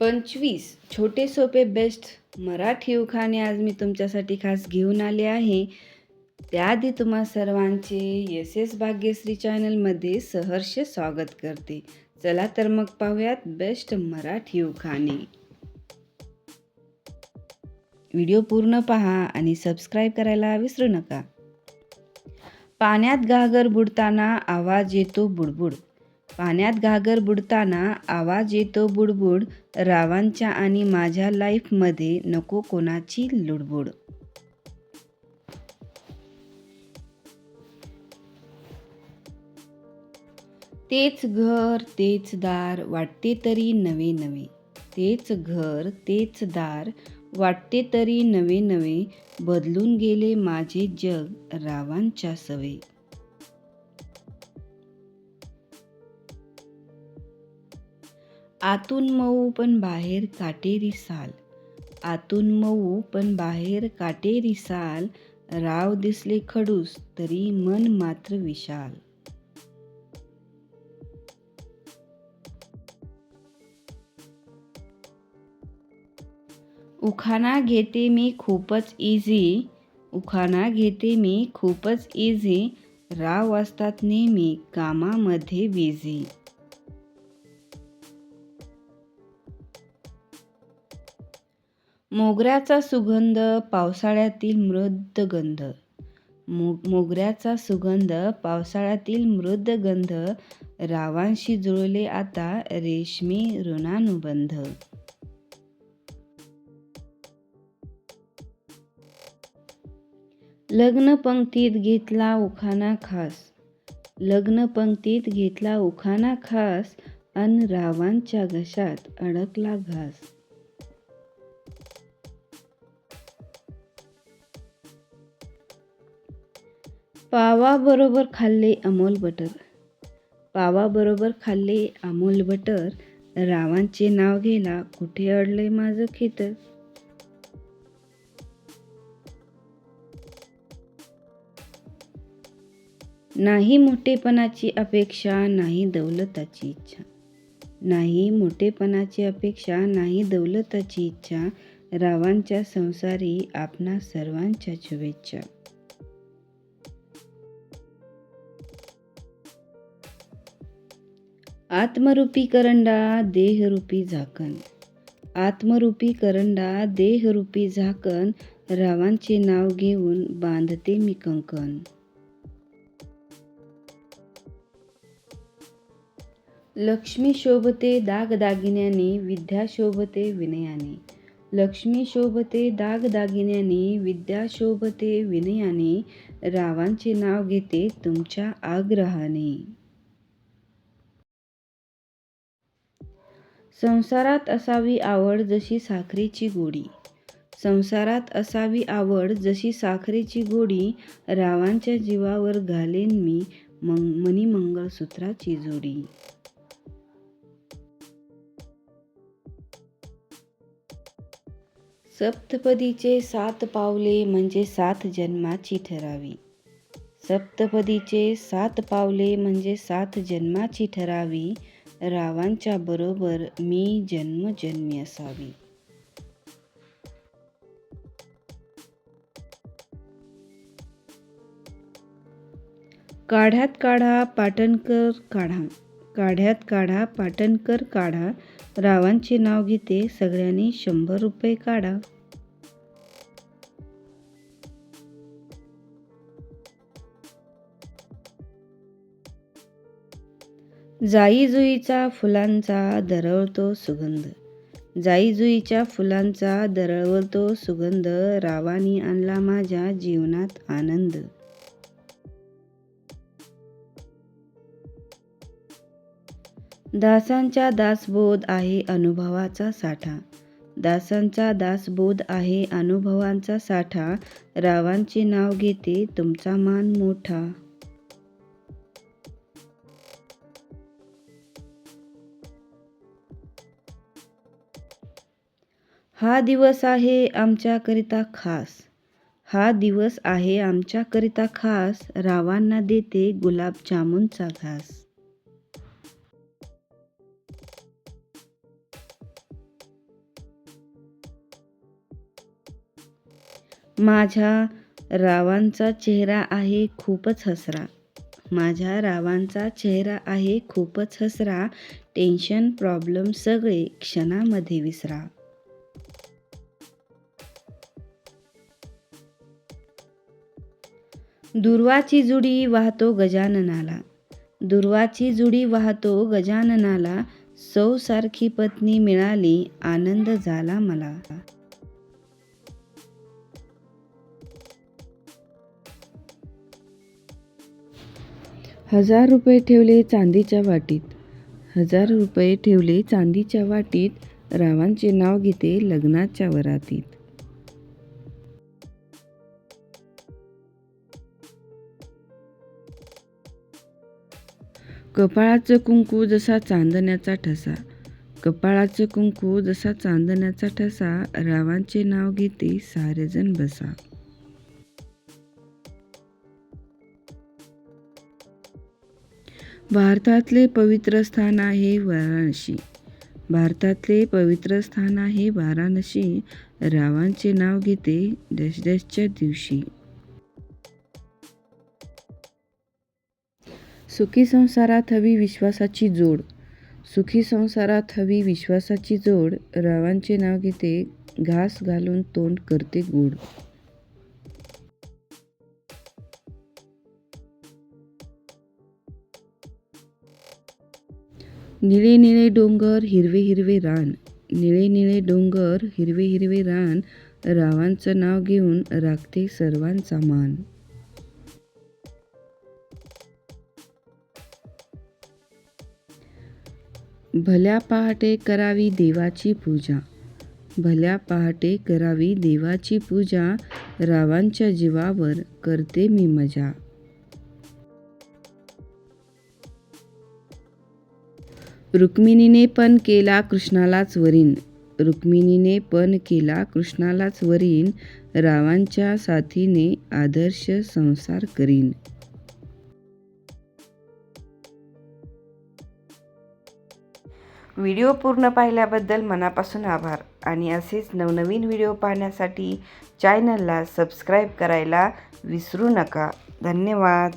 पंचवीस. छोटे सोपे बेस्ट मराठी उखाणे आज मी तुमच्यासाठी खास घेऊन आले आहे. त्याआधी तुम्हा सर्वांचे एस एस भाग्यश्री चॅनलमध्ये सहर्ष स्वागत करते. चला तर मग पाहूयात बेस्ट मराठी उखाणे. व्हिडिओ पूर्ण पहा आणि सबस्क्राईब करायला विसरू नका. पाण्यात घागर बुडताना आवाज येतो बुडबुड. पाण्यात घागर बुडताना आवाज येतो बुडबुड रावांच्या आणि माझ्या लाईफमध्ये नको कोणाची लुडबुड. तेच घर तेच दार वाटते तरी नवे नवे. तेच घर तेच दार वाटते तरी नवे नवे. बदलून गेले माझे जग रावांच्या सवे. आतून मऊ पण बाहेर काटेरी साल. आतून मऊ पण बाहेर काटेरी साल. राव दिसले खडूस तरी मन मात्र विशाल. उखाणा घेते मी खूपच इझी उखाणा घेते मी खूपच इझी राव असतात नेहमी कामामध्ये बिझी मोगऱ्याचा सुगंध पावसाळ्यातील मृद गंध. मो मोगऱ्याचा सुगंध पावसाळ्यातील मृद गंध. रावांशी जुळले आता रेशमी ऋणानुबंध. लग्न पंक्तीत घेतला उखाणा खास. लग्न पंक्तीत घेतला उखाणा खास अन रावांच्या घशात अडकला घास. पावाबरोबर खाल्ले अमोल बटर. पावाबरोबर खाल्ले अमोल बटर रावांचे नाव घ्यायला कुठे अडलंय माझं खेतर नाही मोठेपणाची अपेक्षा नाही दौलताची इच्छा. नाही मोठेपणाची अपेक्षा नाही दौलताची इच्छा. रावांच्या संसारी आपणा सर्वांच्या शुभेच्छा. आत्मरूपी करंडा देहरूपी झाकण. आत्मरूपी करंडा देहरूपी झाकण रावांचे नाव घेऊन बांधते मी कंकण. लक्ष्मी शोभते दागदागिन्याने विद्या शोभते विनयाने. लक्ष्मी शोभते दागदागिन्याने विद्या शोभते विनयाने रावांचे नाव घेते तुमच्या आग्रहाने. संसारात असावी आवड जशी साखरेची गोडी. संसारात असावी आवड जशी साखरेची गोडी रावांच्या जीवावर घालेन मी मंग मणिमंगळसूत्राची जोडी. सप्तपदीचे सात पावले म्हणजे सात जन्माची ठरावी. सप्तपदीचे सात पावले म्हणजे सात जन्माची ठरावी. रावांच्या बरोबर मी जन्मजन्मी असावी. काढ्यात काढा पाटणकर काढा. काढ्यात काढा पाटणकर काढा. रावांचे नाव घेते सगळ्यांनी शंभर रुपये काढा. जाई जुईचा फुलांचा दरवळतो सुगंध. जाई जुईच्या फुलांचा दरवळतो सुगंध रावानी आणला माझ्या जीवनात आनंद. दासांचा दासबोध आहे अनुभवाचा साठा. दासांचा दासबोध आहे अनुभवांचा साठा. रावांचे नाव घेते तुमचा मान मोठा. हा दिवस आहे आमच्याकरिता खास. हा दिवस आहे आमच्याकरिता खास. रावांना देते गुलाबजामुनचा घास. माझ्या रावांचा चेहरा आहे खूपच हसरा. माझ्या रावांचा चेहरा आहे खूपच हसरा. टेन्शन प्रॉब्लेम सगळे क्षणामध्ये विसरा. दुर्वाची जुडी वाहतो गजाननाला. दुर्वाची जुडी वाहतो गजाननाला सौ सारखी पत्नी मिळाली आनंद झाला मला. हजार रुपये ठेवले चांदीच्या वाटीत. हजार रुपये ठेवले चांदीच्या वाटीत. रावांचे नाव घेते लग्नाच्या वरातीत. कपाळाचं कुंकू जसा चांदण्याचा ठसा कपाळाचं कुंकू जसा चांदण्याचा ठसा रावांचे नाव घेते सारेजण बसा. भारतातले पवित्र स्थान आहे वाराणसी. भारतातले पवित्र स्थान आहे वाराणसी. रावांचे नाव घेते दशदशच्या दिवशी. सुखी संसारात हवी विश्वासाची जोड. सुखी संसारात हवी विश्वासाची जोड रावांचे नाव घेते घास घालून तोंड करते गोड. निळे निळे डोंगर हिरवे हिरवे रान. निळे निळे डोंगर हिरवे हिरवे रान रावांचं नाव घेऊन राखते सर्वांचा मान. भल्या पहाटे करावी देवाची पूजा. भल्या पहाटे करावी देवाची पूजा रावांच्या जीवावर करते मी मजा. रुक्मिणीने पण केला कृष्णालाच वरीन. रुक्मिणीने पण केला कृष्णालाच वरीन. रावांच्या साथीने आदर्श संसार करीन. व्हिडिओ पूर्ण पाहिल्याबद्दल मनापासून आभार. आणि असेच नवनवीन व्हिडिओ पाहण्यासाठी चॅनलला सबस्क्राईब करायला विसरू नका. धन्यवाद.